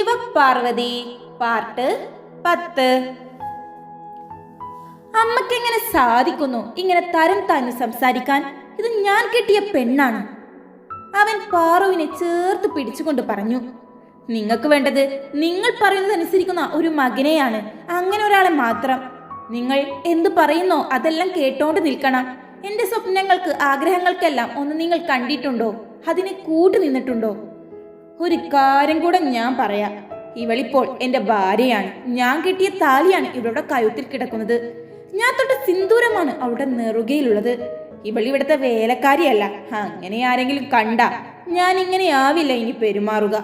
Shivaparvathi part പത്ത്. അമ്മക്കെങ്ങനെ സാധിക്കുന്നു ഇങ്ങനെ തരം താഴ്ന്നു സംസാരിക്കാൻ? ഇത് ഞാൻ കിട്ടിയ പെണ്ണാണ്. അവൻ പാറുവിനെ ചേർത്ത് പിടിച്ചുകൊണ്ട് പറഞ്ഞു നിങ്ങൾക്ക് വേണ്ടത് നിങ്ങൾ പറയുന്നതനുസരിക്കുന്ന ഒരു മകനെയാണ്. അങ്ങനെ ഒരാളെ മാത്രം. നിങ്ങൾ എന്ത് പറയുന്നോ അതെല്ലാം കേട്ടോണ്ട് നിൽക്കണം. എന്റെ സ്വപ്നങ്ങൾക്ക് ആഗ്രഹങ്ങൾക്കെല്ലാം ഒന്ന് നിങ്ങൾ കണ്ടിട്ടുണ്ടോ? അതിനെ കൂട്ടു നിന്നിട്ടുണ്ടോ? ഒരു കാര്യം കൂടെ ഞാൻ പറയാം. ഇവളിപ്പോൾ എന്റെ ഭാര്യയാണ്. ഞാൻ കിട്ടിയ താലിയാണ് ഇവളുടെ കഴുത്തിൽ കിടക്കുന്നത്. ഞാൻ തൊട്ട സിന്ദൂരമാണ് അവളുടെ നെറുകയിലുള്ളത്. ഇവൾ ഇവിടുത്തെ വേലക്കാരിയല്ല. അങ്ങനെ ആരെങ്കിലും കണ്ട ഞാൻ ഇങ്ങനെ ആവില്ല ഇനി പെരുമാറുക.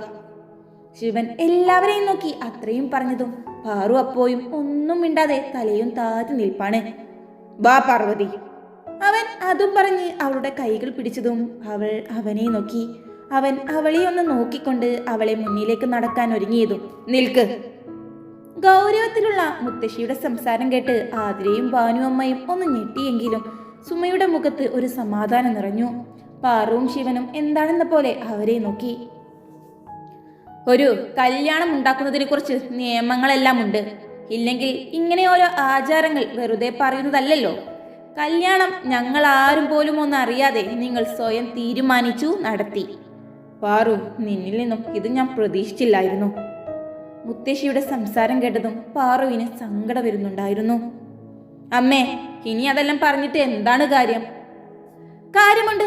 ശിവൻ എല്ലാവരെയും നോക്കി അത്രയും പറഞ്ഞതും പാറു അപ്പോയും ഒന്നും മിണ്ടാതെ തലയും താത്തി നിൽപ്പാണ്. വാ പാർവതി. അവൻ അതും പറഞ്ഞ് അവളുടെ കൈകൾ പിടിച്ചതും അവൾ അവനെ നോക്കി. അവൻ അവളെ ഒന്ന് നോക്കിക്കൊണ്ട് അവളെ മുന്നിലേക്ക് നടക്കാൻ ഒരുങ്ങിയതും നിൽക്ക്. ഗൗരവത്തിലുള്ള മുത്തശ്ശിയുടെ സംസാരം കേട്ട് ആതിരയും ഭാനുവമ്മയും ഒന്ന് ഞെട്ടിയെങ്കിലും സുമയുടെ മുഖത്ത് ഒരു സമാധാനം നിറഞ്ഞു. പാറുവും ശിവനും എന്താണെന്ന പോലെ അവരെ നോക്കി. ഒരു കല്യാണം ഉണ്ടാക്കുന്നതിനെ കുറിച്ച് നിയമങ്ങളെല്ലാം ഉണ്ട്. ഇല്ലെങ്കിൽ ഇങ്ങനെ ഓരോ ആചാരങ്ങൾ വെറുതെ പറയുന്നതല്ലല്ലോ. കല്യാണം ഞങ്ങൾ ആരും പോലും ഒന്നറിയാതെ നിങ്ങൾ സ്വയം തീരുമാനിച്ചു നടത്തി. പാറു നിന്നിൽ നിന്നും ഇത് ഞാൻ പ്രതീക്ഷിച്ചില്ലായിരുന്നു. മുത്തശ്ശിയുടെ സംസാരം കേട്ടതും പാറുവിന് സങ്കടം വരുന്നുണ്ടായിരുന്നു. അമ്മേ ഇനി അതെല്ലാം പറഞ്ഞിട്ട് എന്താണ് കാര്യം? കാര്യമുണ്ട്.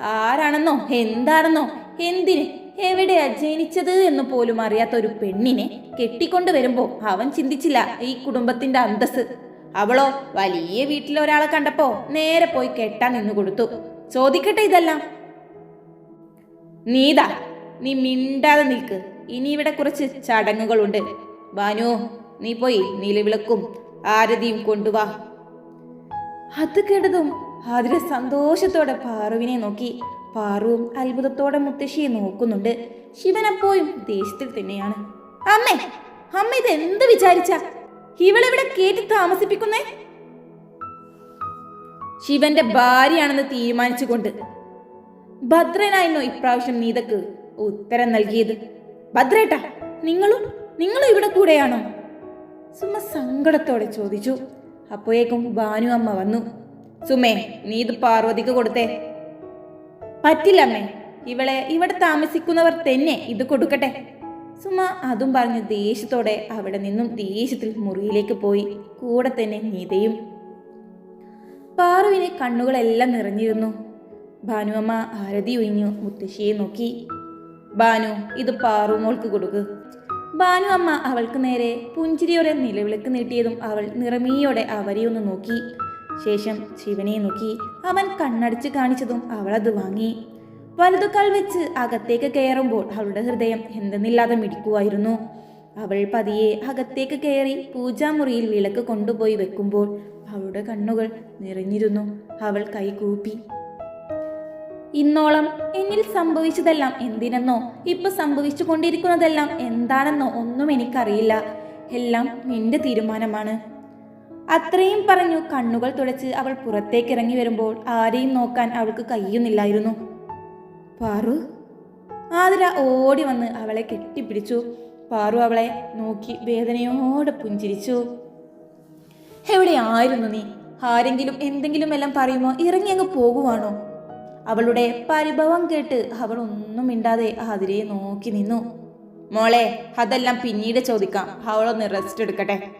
ആരാണെന്നോ എന്താണെന്നോ എന്തിന് എവിടെയാ ജനിച്ചത് എന്ന് പോലും അറിയാത്ത ഒരു പെണ്ണിനെ കെട്ടിക്കൊണ്ട് വരുമ്പോ അവൻ ചിന്തിച്ചില്ല ഈ കുടുംബത്തിന്റെ അന്തസ് അവളോ വലിയ വീട്ടിലെ ഒരാളെ കണ്ടപ്പോ നേരെ പോയി കെട്ടാൻ നിന്നു കൊടുത്തു ചോദിക്കട്ടെ ഇതെല്ലാം? നീതാ നീ മിണ്ടാതെ നിൽക്ക്. ഇനി ഇവിടെ കുറച്ച് ചടങ്ങുകളുണ്ട്. ബാനു നീ പോയി നിലവിളക്കും ആരതിയും കൊണ്ടുവാ. അത് കേട്ടതും ആതിര സന്തോഷത്തോടെ പാറുവിനെ നോക്കി. പാറുവും അത്ഭുതത്തോടെ മുത്തശ്ശിയെ നോക്കുന്നുണ്ട്. ശിവൻ അപ്പോഴും ദേഷ്യത്തിൽ തന്നെയാണ്. അമ്മേ അമ്മ ഇത് എന്ത് വിചാരിച്ച ഇവളെവിടെ കേട്ടി താമസിപ്പിക്കുന്നേ? ശിവന്റെ ഭാര്യയാണെന്ന് തീരുമാനിച്ചുകൊണ്ട് ഭദ്രനായിരുന്നു ഇപ്രാവശ്യം നീതക്ക് ഉത്തരം നൽകിയത്. ഭദ്രേട്ടാ നിങ്ങളും നിങ്ങളും ഇവിടെ കൂടെയാണോ? സുമ സങ്കടത്തോടെ ചോദിച്ചു. അപ്പോഴേക്കും ഭാനു അമ്മ വന്നു. സുമേ നീ ഇത് പാർവതിക്ക് കൊടുത്തേ. പറ്റില്ലമ്മേ ഇവളെ ഇവിടെ താമസിക്കുന്നവർ തന്നെ ഇത് കൊടുക്കട്ടെ. സുമ അതും പറഞ്ഞ് ദേഷ്യത്തോടെ അവിടെ നിന്നും ദേഷ്യത്തിൽ മുറിയിലേക്ക് പോയി. കൂടെ തന്നെ നീതയും. പാറുവിന് കണ്ണുകളെല്ലാം നിറഞ്ഞിരുന്നു. ഭാനുഅമ്മ ആരതി ഒഴിഞ്ഞു മുത്തശ്ശിയെ നോക്കി. ഭാനു ഇത് പാറു മോൾക്ക് കൊടുക്ക്. ഭാനു അമ്മ അവൾക്ക് നേരെ പുഞ്ചിരിയോടെ നിലവിളക്ക് നീട്ടിയതും അവൾ നിറമീയോടെ അവരെയൊന്ന് നോക്കി. ശേഷം ശിവനെ നോക്കി. അവൻ കണ്ണടച്ച് കാണിച്ചതും അവൾ അത് വാങ്ങി. വലതുകാൽ വെച്ച് അകത്തേക്ക് കയറുമ്പോൾ അവളുടെ ഹൃദയം എന്തെന്നില്ലാതെ മിടിക്കുമായിരുന്നു അവൾ പതിയെ അകത്തേക്ക് കയറി പൂജാമുറിയിൽ വിളക്ക് കൊണ്ടുപോയി വെക്കുമ്പോൾ അവളുടെ കണ്ണുകൾ നിറഞ്ഞിരുന്നു. അവൾ കൈകൂപ്പി ഇന്നോളം എന്നിൽ സംഭവിച്ചതെല്ലാം എന്തിനെന്നോ ഇപ്പൊ സംഭവിച്ചു കൊണ്ടിരിക്കുന്നതെല്ലാം എന്താണെന്നോ ഒന്നും എനിക്കറിയില്ല. എല്ലാം നിന്റെ തീരുമാനമാണ്. അത്രയും പറഞ്ഞു കണ്ണുകൾ തുടച്ച് അവൾ പുറത്തേക്ക് ഇറങ്ങി വരുമ്പോൾ ആരെയും നോക്കാൻ അവൾക്ക് കഴിയുന്നില്ലായിരുന്നു. പാറു? ആതിര ഓടി വന്ന് അവളെ കെട്ടിപ്പിടിച്ചു. പാറു അവളെ നോക്കി വേദനയോടെ പുഞ്ചിരിച്ചു. എവിടെ ആയിരുന്നു നീ? ആരെങ്കിലും എന്തെങ്കിലും എല്ലാം പറയുമോ? ഇറങ്ങി അങ്ങ് പോകുവാണോ? അവളുടെ പരിഭവം കേട്ട് അവൾ ഒന്നും മിണ്ടാതെ ആതിരയെ നോക്കി നിന്നു. മോളെ അതെല്ലാം പിന്നീട് ചോദിക്കാം. അവളൊന്ന് റെസ്റ്റ് എടുക്കട്ടെ.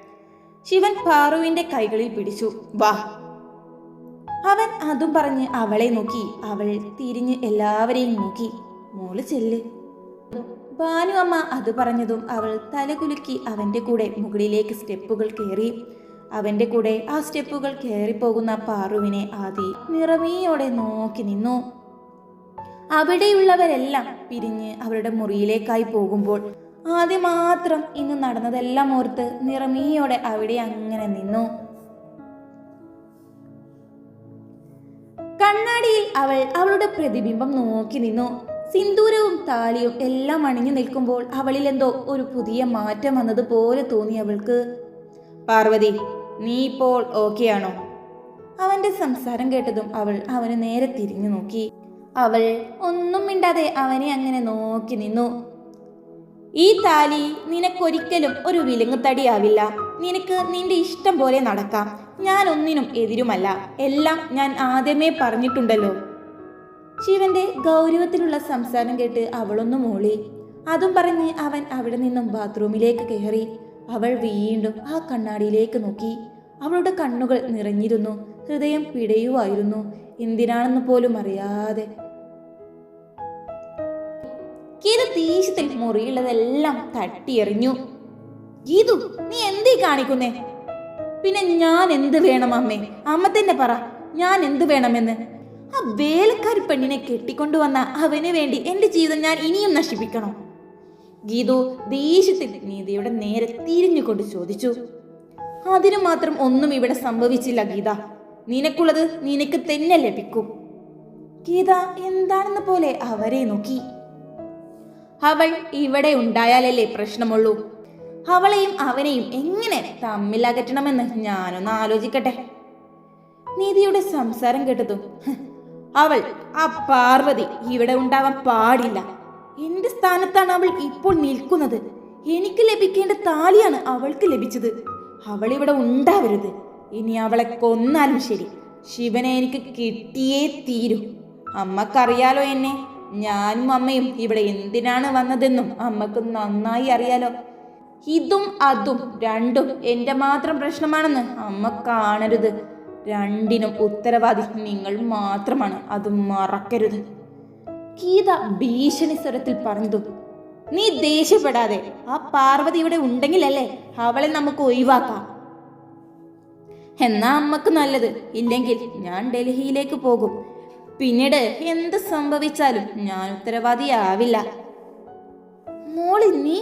ശിവൻ പാറുവിന്റെ കൈകളിൽ പിടിച്ചു. വാ. അവൻ അതും പറഞ്ഞ് അവളെ നോക്കി. അവൾ തിരിഞ്ഞ് എല്ലാവരെയും നോക്കി. മോൾ ചെല്ല്. ഭാനു അമ്മ അത് പറഞ്ഞതും അവൾ തലകുലുക്കി അവന്റെ കൂടെ മുകളിലേക്ക് സ്റ്റെപ്പുകൾ കയറി അവന്റെ കൂടെ ആ സ്റ്റെപ്പുകൾ കയറിപ്പോകുന്ന പാറുവിനെ ആദി നിറമീയോടെ നോക്കി നിന്നു. അവിടെയുള്ളവരെല്ലാം പിരിഞ്ഞ് അവരുടെ മുറിയിലേക്കായി പോകുമ്പോൾ ആദ്യം മാത്രം ഇന്ന് നടന്നതെല്ലാം ഓർത്ത് നിറമീയോടെ അവിടെ അങ്ങനെ നിന്നു. കണ്ണാടിയിൽ അവൾ അവളുടെ പ്രതിബിംബം നോക്കി നിന്നു. സിന്ദൂരവും താലിയും എല്ലാം അണിഞ്ഞു നിൽക്കുമ്പോൾ അവളിൽ എന്തോ ഒരു പുതിയ മാറ്റം വന്നതുപോലെ തോന്നി അവൾക്ക്. പാർവതി നീ ഇപ്പോൾ ഓക്കെയാണോ? അവന്റെ സംസാരം കേട്ടതും അവൾ അവന് നേരെ തിരിഞ്ഞു നോക്കി. അവൾ ഒന്നും മിണ്ടാതെ അവനെ അങ്ങനെ നോക്കി നിന്നു. ഈ താലി നിനക്കൊരിക്കലും ഒരു വിലങ്ങുതടിയാവില്ല നിനക്ക് നിന്റെ ഇഷ്ടം പോലെ നടക്കാം. ഞാൻ ഒന്നിനും എതിരുമല്ല. എല്ലാം ഞാൻ ആദ്യമേ പറഞ്ഞിട്ടുണ്ടല്ലോ. ശിവന്റെ ഗൗരവത്തിലുള്ള സംസാരം കേട്ട് അവളൊന്നു മൂളി. അതും പറഞ്ഞ് അവൻ അവിടെ നിന്നും ബാത്റൂമിലേക്ക് കയറി. അവൾ വീണ്ടും ആ കണ്ണാടിയിലേക്ക് നോക്കി. അവളുടെ കണ്ണുകൾ നിറഞ്ഞിരുന്നു. ഹൃദയം പിടയുമായിരുന്നു എന്തിനാണെന്ന് പോലും അറിയാതെ. ഗീതു ദേഷ്യത്തിൽ മുറിയുള്ളതെല്ലാം തട്ടിയെറിഞ്ഞു. ഗീതു നീ എന്തീ കാണിക്കുന്നേ? പിന്നെ ഞാൻ എന്ത് വേണം അമ്മേ? അമ്മ തന്നെ പറ ഞാൻ എന്ത് വേണമെന്ന്. ആ വേലക്കാരി പെണ്ണിനെ കെട്ടിക്കൊണ്ടുവന്ന അവന് വേണ്ടി എന്റെ ജീവിതം ഞാൻ ഇനിയും നശിപ്പിക്കണോ? ഗീതു ദേഷ്യത്തിൽ നീതിയുടെ നേരെ തിരിഞ്ഞുകൊണ്ട് ചോദിച്ചു. അതിനു മാത്രം ഒന്നും ഇവിടെ സംഭവിച്ചില്ല ഗീത. നിനക്കുള്ളത് നിനക്ക് തന്നെ ലഭിക്കും. ഗീത എന്താണെന്ന പോലെ അവരെ നോക്കി. അവൾ ഇവിടെ ഉണ്ടായാലല്ലേ പ്രശ്നമുള്ളൂ? അവളെയും അവനെയും എങ്ങനെ തമ്മിലകറ്റണമെന്ന് ഞാനൊന്ന് ആലോചിക്കട്ടെ. നീതിയുടെ സംസാരം കേട്ടതും അവൾ ആ പാർവതി ഇവിടെ ഉണ്ടാവാൻ പാടില്ല. എന്റെ സ്ഥാനത്താണ് അവൾ ഇപ്പോൾ നിൽക്കുന്നത്. എനിക്ക് ലഭിക്കേണ്ട താലിയാണ് അവൾക്ക് ലഭിച്ചത്. അവൾ ഇവിടെ ഉണ്ടാവരുത്. ഇനി അവളെ കൊന്നാലും ശരി. ശിവനെ എനിക്ക് കിട്ടിയേ തീരൂ. അമ്മക്കറിയാലോ എന്നെ. ഞാനും അമ്മയും ഇവിടെ എന്തിനാണ് വന്നതെന്നും അമ്മയ്ക്ക് നന്നായി അറിയാലോ. ഇതും അതും രണ്ടും എന്റെ മാത്രം പ്രശ്നമാണെന്ന് അമ്മ കാണരുത്. രണ്ടിനും ഉത്തരവാദി നിങ്ങൾ മാത്രമാണ്. അത് മറക്കരുത്. ഗീത ഭീഷണി സ്വരത്തിൽ പറഞ്ഞതും നീ ദേഷ്യപ്പെടാതെ ആ പാർവതി ഇവിടെ ഉണ്ടെങ്കിലല്ലേ അവളെ നമുക്ക് ഒഴിവാക്കാം. എന്നാ അമ്മയ്ക്ക് നല്ലത്. ഇല്ലെങ്കിൽ ഞാൻ ഡൽഹിയിലേക്ക് പോകും. പിന്നീട് എന്ത് സംഭവിച്ചാലും ഞാൻ ഉത്തരവാദിയാവില്ല. മോളി നീ?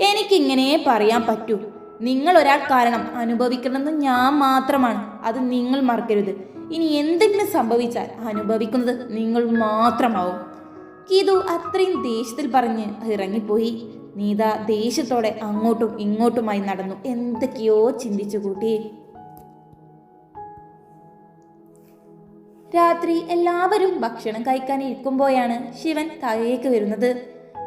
എനിക്കിങ്ങനെ പറയാൻ പറ്റൂ. നിങ്ങൾ ഒരാൾ കാരണം അനുഭവിക്കണമെന്ന് ഞാൻ മാത്രമാണ്. അത് നിങ്ങൾ മറക്കരുത്. ഇനി എന്തെങ്കിലും സംഭവിച്ചാൽ അനുഭവിക്കുന്നത് നിങ്ങൾ മാത്രമാവും. ഗീതു അത്രയും ദേഷ്യത്തിൽ പറഞ്ഞ് ഇറങ്ങിപ്പോയി. നീത ദേഷ്യത്തോടെ അങ്ങോട്ടും ഇങ്ങോട്ടുമായി നടന്നു. എന്തൊക്കെയോ ചിന്തിച്ചു കൂട്ടി. രാത്രി എല്ലാവരും ഭക്ഷണം കഴിക്കാൻ ഇരിക്കുമ്പോഴാണ് ശിവൻ തകയേക്ക് വരുന്നത്.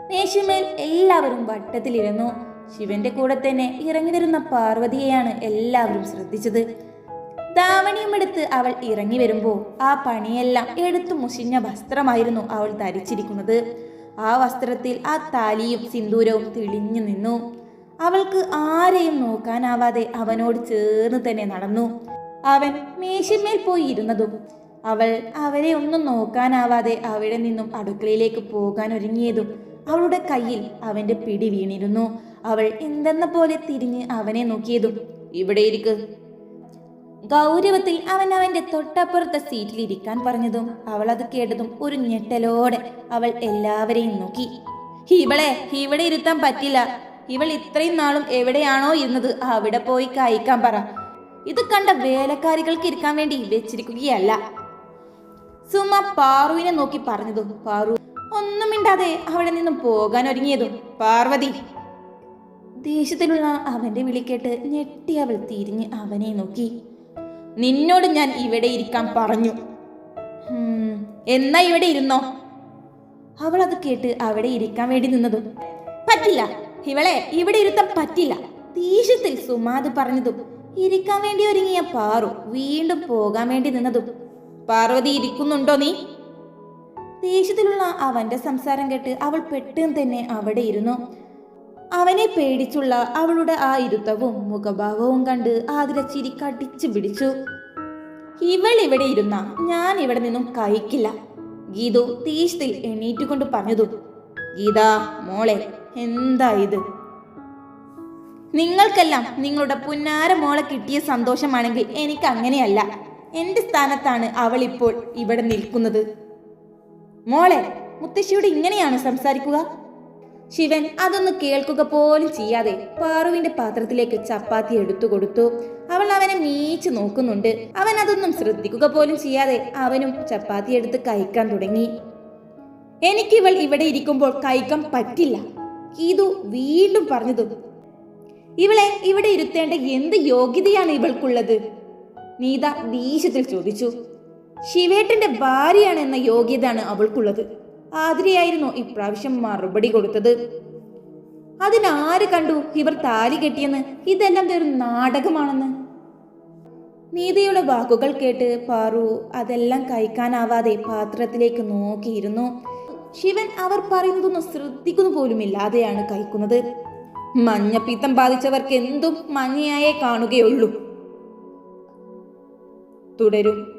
മേശമേൽ എല്ലാവരും വട്ടത്തിലിരുന്നു. ശിവന്റെ കൂടെ തന്നെ ഇറങ്ങി വരുന്ന പാർവതിയെയാണ് എല്ലാവരും ശ്രദ്ധിച്ചത്. ദാവണിയും എടുത്ത് അവൾ ഇറങ്ങി വരുമ്പോൾ ആ പണിയെല്ലാം എടുത്തു മുഷിഞ്ഞ വസ്ത്രമായിരുന്നു അവൾ ധരിച്ചിരിക്കുന്നത്. ആ വസ്ത്രത്തിൽ ആ താലിയും സിന്ദൂരവും തിളിഞ്ഞു നിന്നു. അവൾക്ക് ആരെയും നോക്കാനാവാതെ അവനോട് ചേർന്ന് തന്നെ നടന്നു. അവൻ മേശമേൽ പോയി ഇരുന്നതും അവൾ അവരെ ഒന്നും നോക്കാനാവാതെ അവിടെ നിന്നും അടുക്കളയിലേക്ക് പോകാൻ ഒരുങ്ങിയതും അവളുടെ കയ്യിൽ അവന്റെ പിടി വീണിരുന്നു. അവൾ എന്തെന്ന പോലെ തിരിഞ്ഞ് അവനെ നോക്കിയതും ഇവിടെ ഇരിക്ക്. ഗൗരവത്തിൽ അവൻ അവന്റെ തൊട്ടപ്പുറത്തെ സീറ്റിൽ ഇരിക്കാൻ പറഞ്ഞതും അവൾ അത് കേട്ടതും ഒരു ഞെട്ടലോടെ അവൾ എല്ലാവരെയും നോക്കി. ഇവളെ ഇവിടെ ഇരുത്താൻ പറ്റില്ല. ഇവൾ ഇത്രയും നാളും എവിടെയാണോ ഇരുന്നത് അവിടെ പോയി കായിക്കാൻ പറ. ഇത് കണ്ട വേലക്കാരികൾക്ക് ഇരിക്കാൻ വേണ്ടി വെച്ചിരിക്കുകയല്ല. സുമ പാറുവിനെ നോക്കി പറഞ്ഞതും പാറു ഒന്നും മിണ്ടാതെ അവിടെ നിന്നും പോകാൻ ഒരുങ്ങിയതും. പാർവതി. ദേഷ്യത്തിലുള്ള അവന്റെ വിളിക്കേട്ട് ഞെട്ടി അവൾ തിരിഞ്ഞ് അവനെ നോക്കി. നിന്നോട് ഞാൻ ഇവിടെ ഇരിക്കാൻ പറഞ്ഞു. "ഹും, എന്നാ ഇവിടെ ഇരുന്നോ? അവൾ അത് കേട്ട് അവിടെ ഇരിക്കാൻ വേണ്ടി നിന്നതും പറ്റില്ല ഇവളെ ഇവിടെ ഇരുത്താൻ പറ്റില്ല ദേഷ്യത്തിൽ സുമാത് പറഞ്ഞതും ഇരിക്കാൻ വേണ്ടി ഒരുങ്ങിയ പാറു വീണ്ടും പോകാൻ വേണ്ടി നിന്നതും. പാർവതി ഇരിക്കുന്നുണ്ടോ നീ? ദേഷ്യത്തിലുള്ള അവന്റെ സംസാരം കേട്ട് അവൾ പെട്ടെന്ന് തന്നെ അവിടെ ഇരുന്നു. അവനെ പേടിച്ചുള്ള അവളുടെ ആ ഇരുത്തവും മുഖഭാവവും കണ്ട് ആതിര ചിരി കടിച്ചു പിടിച്ചു. ഇവൾ ഇവിടെ ഇരുന്ന ഞാൻ ഇവിടെ നിന്നും കഴിക്കില്ല ഗീതു ദേഷ്യത്തിൽ എണീറ്റുകൊണ്ട് പറഞ്ഞതു. ഗീത മോളെ എന്താ ഇത്? നിങ്ങൾക്കെല്ലാം നിങ്ങളുടെ പുന്നാര മോളെ കിട്ടിയ സന്തോഷമാണെങ്കിൽ എനിക്ക് അങ്ങനെയല്ല. എന്റെ സ്ഥാനത്താണ് അവൾ ഇപ്പോൾ ഇവിടെ നിൽക്കുന്നത്. മോളെ മുത്തശ്ശിയോട് ഇങ്ങനെയാണ് സംസാരിക്കുക? ശിവൻ അതൊന്ന് കേൾക്കുക പോലും ചെയ്യാതെ പാറുവിന്റെ പാത്രത്തിലേക്ക് ചപ്പാത്തി എടുത്തു കൊടുത്തു. അവൾ അവനെ മീച്ചു നോക്കുന്നുണ്ട്. അവൻ അതൊന്നും ശ്രദ്ധിക്കുക പോലും ചെയ്യാതെ അവനും ചപ്പാത്തി എടുത്ത് കഴിക്കാൻ തുടങ്ങി. എനിക്ക് ഇവൾ ഇവിടെ ഇരിക്കുമ്പോൾ കഴിക്കാൻ പറ്റില്ല. ഇതു വീണ്ടും പറഞ്ഞതും ഇവളെ ഇവിടെ ഇരുത്തേണ്ട എന്ത് യോഗ്യതയാണ് ഇവൾക്കുള്ളത്? നീത ദേഷ്യത്തിൽ ചോദിച്ചു. ശിവേട്ടന്റെ ഭാര്യയാണ് എന്ന യോഗ്യതയാണ് അവൾക്കുള്ളത്. ആതിരയായിരുന്നു ഇപ്രാവശ്യം മറുപടി കൊടുത്തത്. അതിനാര് കണ്ടു ഇവർ താലി കെട്ടിയെന്ന്? ഇതെല്ലാം വെറും നാടകമാണെന്ന്. നീതിയുടെ വാക്കുകൾ കേട്ട് പാറു അതെല്ലാം കഴിക്കാനാവാതെ പാത്രത്തിലേക്ക് നോക്കിയിരുന്നു. ശിവൻ അവർ പറയുന്നതൊന്നും ശ്രദ്ധിക്കുന്നു പോലുമില്ലാതെയാണ് കഴിക്കുന്നത്. മഞ്ഞപ്പിത്തം ബാധിച്ചവർക്ക് എന്തും മഞ്ഞയായേ കാണുകയുള്ളൂ. തുടരും.